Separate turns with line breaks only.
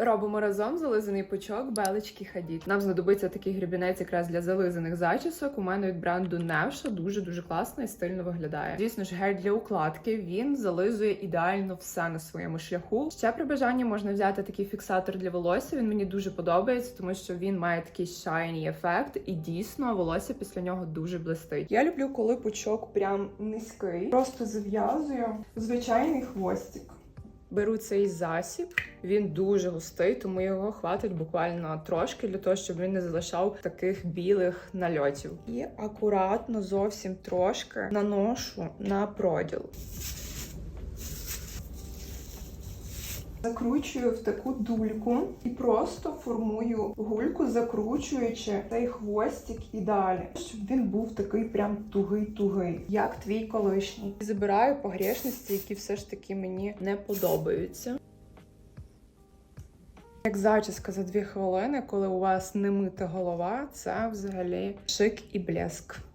Робимо разом зализаний пучок белички Хадід. Нам знадобиться такий грібінець якраз для зализаних зачісок. У мене від бренду Невша дуже дуже класно і стильно виглядає. Звісно ж, гель для укладки він зализує ідеально все на своєму шляху. Ще при бажанні можна взяти такий фіксатор для волосся. Він мені дуже подобається, тому що він має такий shiny ефект, і дійсно волосся після нього дуже блистить. Я люблю, коли пучок прям низький. Просто зав'язую звичайний хвостик. Беру цей засіб, він дуже густий, тому його хватить буквально трошки для того, щоб він не залишав таких білих нальотів. І акуратно, зовсім трошки наношу на проділ. Закручую в таку дульку і просто формую гульку, закручуючи цей хвостик і далі, щоб він був такий прям тугий-тугий, як твій колишній. Забираю погрешності, які все ж таки мені не подобаються. Як зачіска за дві хвилини, коли у вас не мита голова, це взагалі шик і блеск.